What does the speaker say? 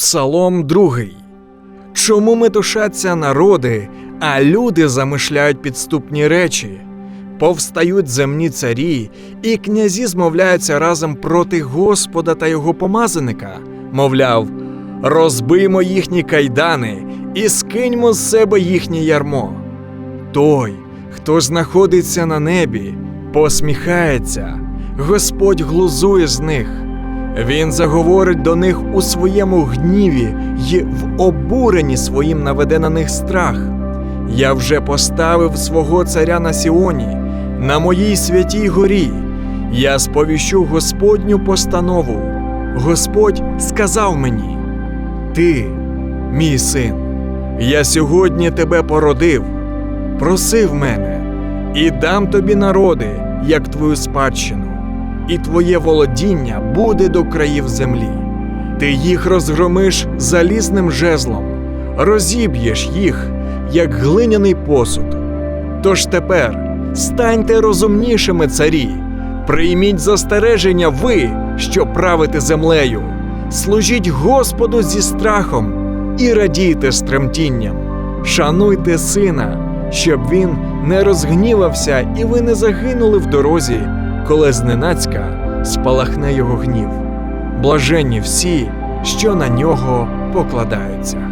Псалом другий. Чому метушаться народи, а люди замишляють підступні речі? Повстають земні царі, і князі змовляються разом проти Господа та його помазаника, мовляв, розбиймо їхні кайдани і скиньмо з себе їхнє ярмо. Той, хто знаходиться на небі, посміхається, Господь глузує з них. Він заговорить до них у своєму гніві й в обуренні своїм наведе на них страх. Я вже поставив свого царя на Сіоні, на моїй святій горі. Я сповіщу Господню постанову. Господь сказав мені: Ти, мій син, я сьогодні тебе породив, просив мене, і дам тобі народи, як твою спадщину і твоє володіння буде до країв землі. Ти їх розгромиш залізним жезлом, розіб'єш їх, як глиняний посуд. Тож тепер станьте розумнішими царі, прийміть застереження ви, що правите землею, служіть Господу зі страхом і радійте з тремтінням, шануйте сина, щоб він не розгнівався і ви не загинули в дорозі коли зненацька спалахне його гнів. Блаженні всі, що на нього покладаються.